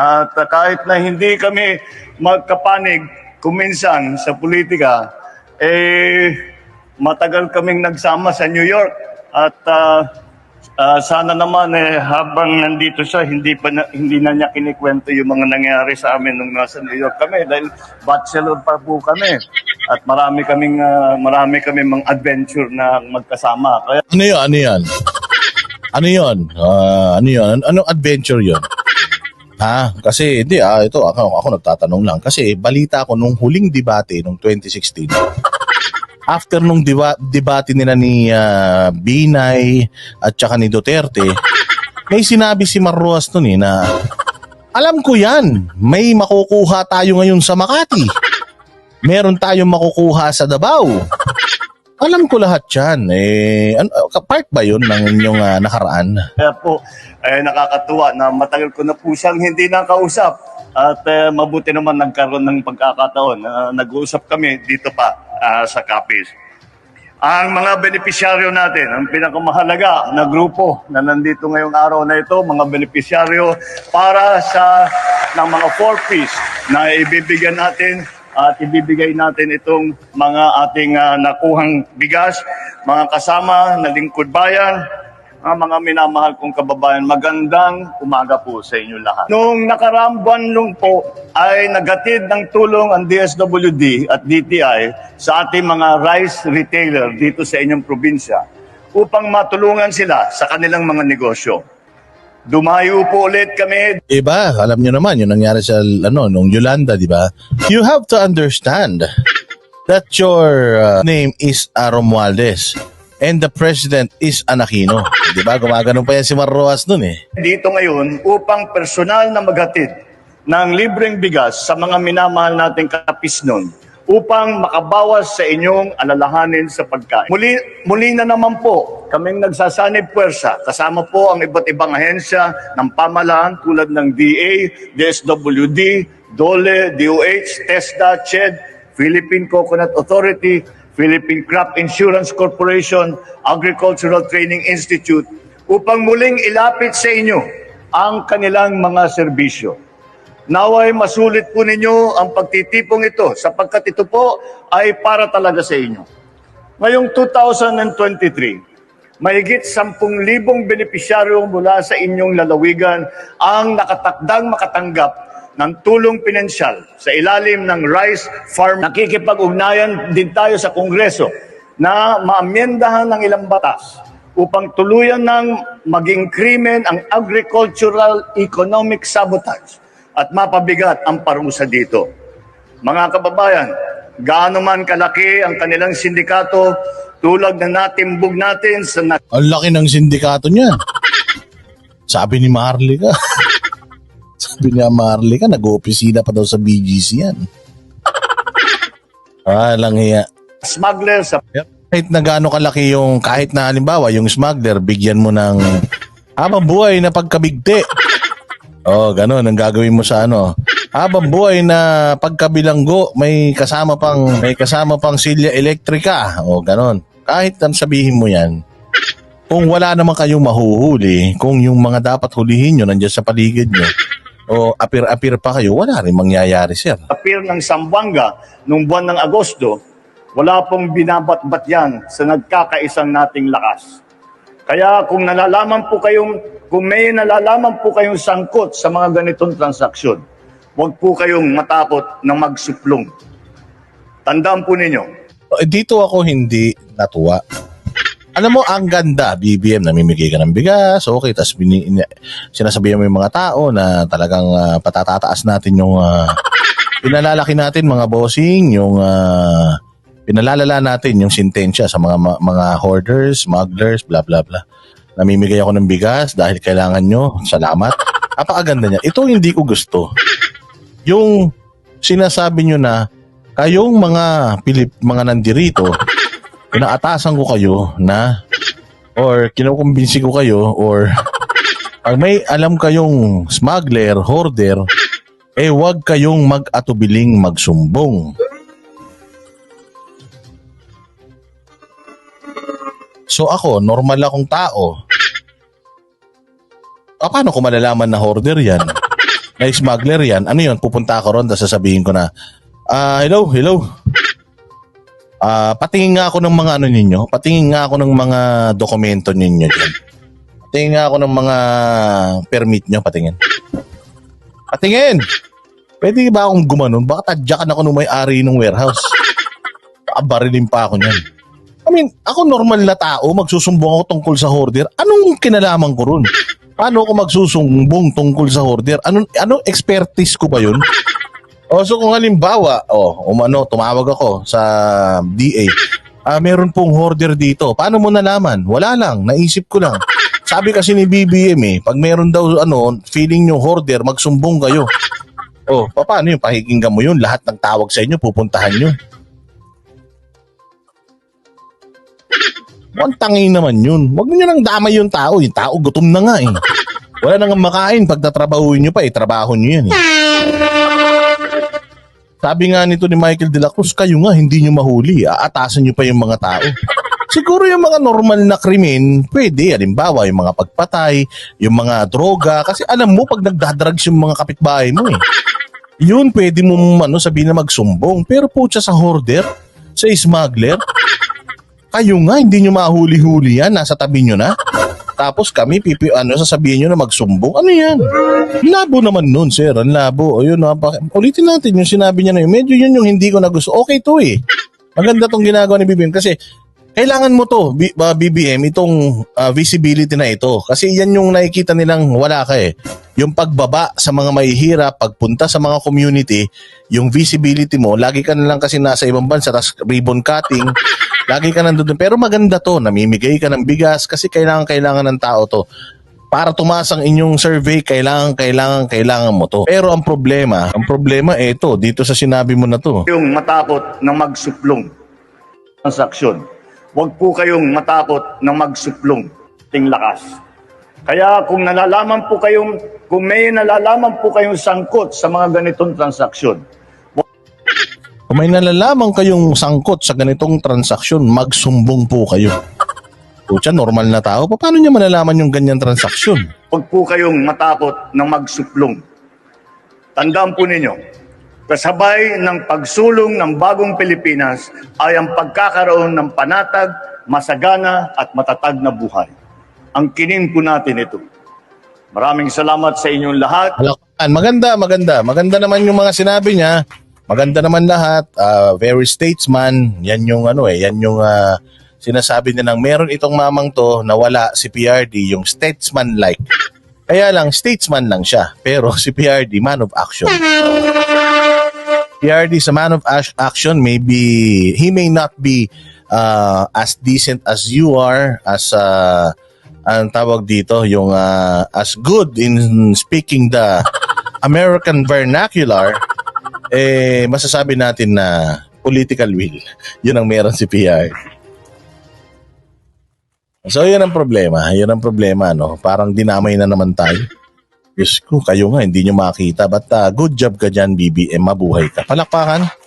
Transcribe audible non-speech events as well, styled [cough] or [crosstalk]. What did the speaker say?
At uh, kahit na hindi kami magkapanig kuminsan sa politika, eh matagal kaming nagsama sa New York at uh, uh, sana naman eh habang nandito siya hindi pa na, hindi na niya kinikwento yung mga nangyari sa amin nung nasa New York kami dahil bachelor pa po kami at marami kaming uh, marami kami mga adventure na magkasama kaya Ano yun? Ano yun? Ano yun? Ah, ano yun? An- Anong adventure yun? Ha? Kasi, hindi ah, ito, ako, ako nagtatanong lang. Kasi balita ko nung huling debate nung 2016, [laughs] after nung diba, debate nila ni ah, Binay at saka ni Duterte, may sinabi si Marroas nun eh na, alam ko yan, may makukuha tayo ngayon sa Makati. Meron tayong makukuha sa Davao. Alam ko lahat yan. Eh, an- part ba yun ng inyong ah, nakaraan? Kaya po, eh, nakakatuwa na matagal ko na po siyang hindi nakausap. At eh, mabuti naman nagkaroon ng pagkakataon na nag-uusap kami dito pa ah, sa Capiz. Ang mga benepisyaryo natin, ang pinakamahalaga na grupo na nandito ngayong araw na ito, mga benepisyaryo para sa ng mga four-piece na ibibigyan natin at ibibigay natin itong mga ating ah, nakuhang bigas, mga kasama na lingkod bayan, ang mga minamahal kong kababayan, magandang umaga po sa inyo lahat. Noong nakaraang buwan po ay nagatid ng tulong ang DSWD at DTI sa ating mga rice retailer dito sa inyong probinsya upang matulungan sila sa kanilang mga negosyo. Dumayo po ulit kami Diba? Alam nyo naman, yung nangyari sa, ano, nung Yolanda, di ba? You have to understand that your uh, name is uh, Romualdez and the president is Anakino. Di ba? Gumaganon pa yan si Marroas nun eh. dito ngayon upang personal na maghatid ng libreng bigas sa mga minamahal nating kapisnon upang makabawas sa inyong alalahanin sa pagkain. Muli, muli na naman po kaming nagsasanib puwersa kasama po ang iba't ibang ahensya ng pamalaan tulad ng DA, DSWD, DOLE, DOH, TESDA, CHED, Philippine Coconut Authority, Philippine Crop Insurance Corporation, Agricultural Training Institute upang muling ilapit sa inyo ang kanilang mga serbisyo. Naway masulit po ninyo ang pagtitipong ito sapagkat ito po ay para talaga sa inyo. Ngayong 2023, mahigit 10,000 benepisyaryo mula sa inyong lalawigan ang nakatakdang makatanggap ng tulong pinansyal sa ilalim ng Rice Farm. Nakikipag-ugnayan din tayo sa Kongreso na maamyendahan ng ilang batas upang tuluyan ng maging krimen ang agricultural economic sabotage at mapabigat ang parusa dito. Mga kababayan, gaano man kalaki ang kanilang sindikato tulad na natimbog natin sa na- Ang laki ng sindikato niya. Sabi ni Marley ka. Sabi niya Marley ka, nag-opisina pa daw sa BGC yan. Ah, lang hiya. smuggler sa Kahit na gaano kalaki yung, kahit na halimbawa, yung smuggler, bigyan mo ng habang buhay na pagkabigti. Oh, ganun ang gagawin mo sa ano. Habang buhay na pagkabilanggo, may kasama pang may kasama pang silya elektrika. Oh, ganun. Kahit ang sabihin mo 'yan, kung wala naman kayong mahuhuli, kung yung mga dapat hulihin nyo nandiyan sa paligid nyo, o apir-apir pa kayo, wala rin mangyayari, sir. appear ng Sambuanga noong buwan ng Agosto, wala pong binabat-bat yan sa nagkakaisang nating lakas. Kaya kung nalalaman po kayong, kung may nalalaman po kayong sangkot sa mga ganitong transaksyon, huwag po kayong matakot na magsuplong. Tandaan po ninyo, Eh, Dito ako hindi natuwa. Alam mo, ang ganda, BBM, namimigay ka ng bigas, okay, tapos ini- sinasabihan mo yung mga tao na talagang ah, patatataas natin yung, ah, pinalalaki natin mga bossing, yung, ah, pinalalala natin yung sintensya sa mga mga hoarders, smugglers, bla bla bla. Namimigay ako ng bigas dahil kailangan nyo, salamat. Napakaganda niya. Ito hindi ko gusto. Yung sinasabi nyo na kayong mga Pilip, mga nandirito, [laughs] inaatasan ko kayo na or kinukumbinsi ko kayo or pag may alam kayong smuggler, hoarder, eh wag kayong mag-atubiling magsumbong. So ako, normal akong tao. Ah, paano ko malalaman na hoarder yan? Na smuggler yan, ano yun, pupunta ako ron, tapos sasabihin ko na, ah, hello, hello. Ah, patingin nga ako ng mga ano ninyo, patingin nga ako ng mga dokumento ninyo dyan. Patingin nga ako ng mga permit nyo, patingin. Patingin! Pwede ba akong gumanon? Baka tadyakan ako ng may-ari ng warehouse. Baka barilin pa ako niyan. I mean, ako normal na tao, magsusumbong ako tungkol sa hoarder. Anong kinalaman ko ron? Paano ako magsusumbong tungkol sa hoarder? Anong, anong expertise ko ba yun? O so kung halimbawa, oh, umano, tumawag ako sa DA. Ah, meron pong hoarder dito. Paano mo nalaman? Wala lang, naisip ko lang. Sabi kasi ni BBM eh, pag meron daw ano, feeling nyo hoarder, magsumbong kayo. Oh, pa- paano yun? Pakikinggan mo yun. Lahat ng tawag sa inyo, pupuntahan nyo. Mukhang tangi naman yun. Huwag nyo nang damay yung tao. Yung tao gutom na nga eh. Wala nang makain. Pag tatrabahuin nyo pa, eh, trabaho nyo yan eh. Sabi nga nito ni Michael De La Cruz, kayo nga hindi nyo mahuli. Aatasan nyo pa yung mga tao. Siguro yung mga normal na krimen, pwede. Halimbawa, yung mga pagpatay, yung mga droga. Kasi alam mo, pag nagdadrugs yung mga kapitbahay mo eh. Yun, pwede mo ano, sabihin na magsumbong. Pero po siya sa hoarder, sa smuggler, kayo nga, hindi nyo mahuli-huli yan. Nasa tabi nyo na. Tapos kami, pipi, ano, sasabihin nyo na magsumbong. Ano yan? Labo naman nun, sir. Ang labo. O yun, napaka- ulitin natin yung sinabi niya na yun. Medyo yun yung hindi ko na gusto. Okay to eh. Maganda tong ginagawa ni BBM kasi kailangan mo to, B- uh, BBM, itong uh, visibility na ito. Kasi yan yung nakikita nilang wala ka eh. Yung pagbaba sa mga mahihirap, pagpunta sa mga community, yung visibility mo, lagi ka na lang kasi nasa ibang bansa, tas ribbon cutting, [laughs] lagi ka nandun. Pero maganda to, namimigay ka ng bigas kasi kailangan, kailangan ng tao to. Para tumaas ang inyong survey, kailangan, kailangan, kailangan mo to. Pero ang problema, ang problema ito, dito sa sinabi mo na to. Yung matakot ng magsuplong transaksyon. Huwag po kayong matakot ng magsuplong ting lakas. Kaya kung nalalaman po kayong, kung may nalalaman po kayong sangkot sa mga ganitong transaksyon, Kung may nalalaman kayong sangkot sa ganitong transaksyon, magsumbong po kayo. Pucha, normal na tao. Paano niya malalaman yung ganyan transaksyon? huwag po kayong matakot ng magsuplong. Tandaan po ninyo, kasabay ng pagsulong ng bagong Pilipinas ay ang pagkakaroon ng panatag, masagana at matatag na buhay. Ang kinim po natin ito. Maraming salamat sa inyong lahat. Maganda, maganda. Maganda naman yung mga sinabi niya. Maganda naman lahat. Ah, very statesman. Yan yung ano eh, yan yung ah, sinasabi niya ng meron itong mamang to na wala si PRD, yung statesman like. Kaya lang, statesman lang siya. Pero [laughs] si PRD, man of action. PRD is a man of action. Maybe he may not be uh, as decent as you are, as uh, ang tawag dito, yung uh, as good in speaking the [laughs] American vernacular, eh masasabi natin na political will. [laughs] Yun ang meron si PR. So, yun ang problema. Yun ang problema, no? Parang dinamay na naman tayo. Diyos ko, kayo nga, hindi nyo makita. But uh, good job ka dyan, BBM. Mabuhay ka. Palakpakan.